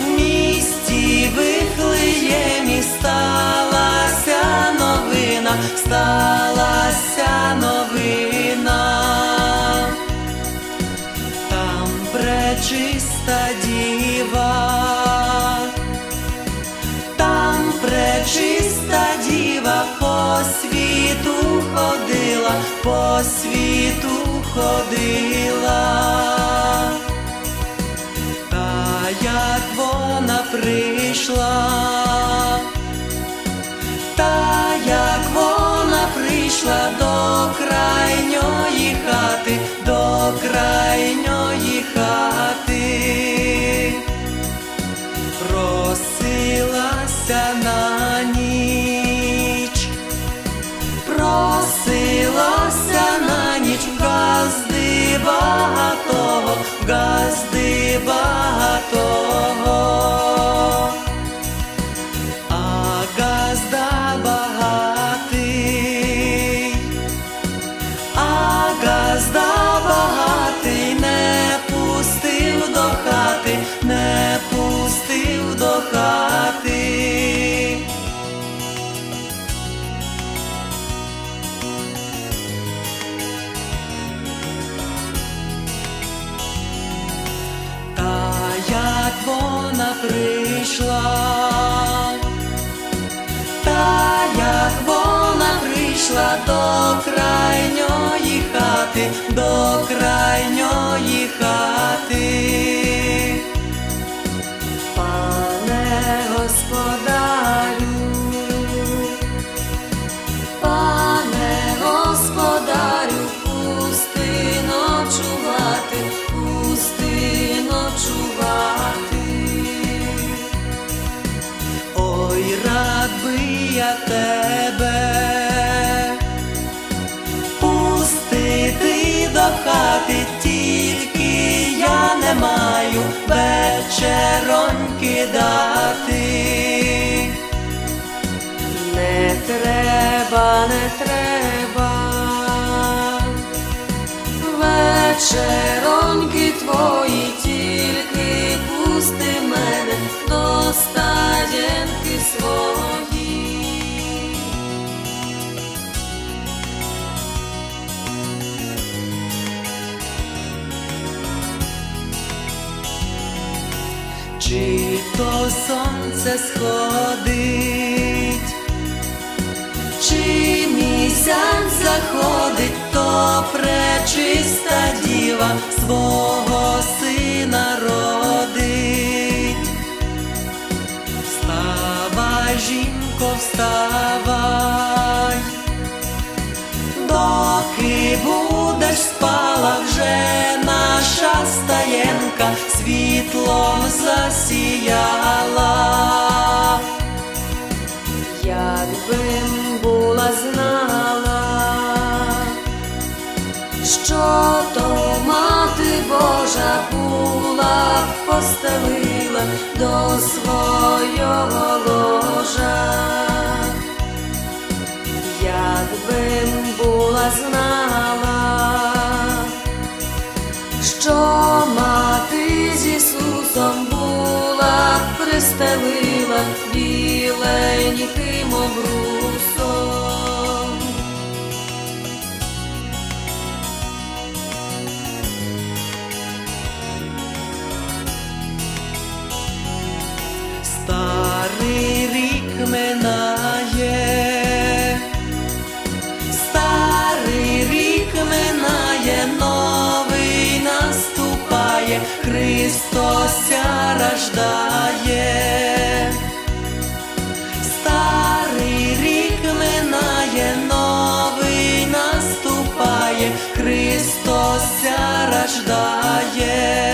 В місті Вифлеємі сталася новина, сталася новина, там пречиста діва, там пречиста діва по світу ходила, по світу ходила. Як вона прийшла, та як вона прийшла до крайньої хати, до крайньої хати, просилася на ніч, просилася на ніч. В газди багатого, газди багатого. Вона до крайньої хати, до крайньої вечероньки дати. Не треба, не треба. Чи то сонце сходить, чи місяць заходить, то пречиста діва свого сина родить. Вставай, жінко, вставай, доки будеш спала, вже наша стаєнка світлом засіяла. Якби м була знала, що то мати Божа була б постелила до свого ложа. Якби була знала, б білені біленьким обрусом. Христос рождає. Старий рік минає, новий наступає, Христос рождає.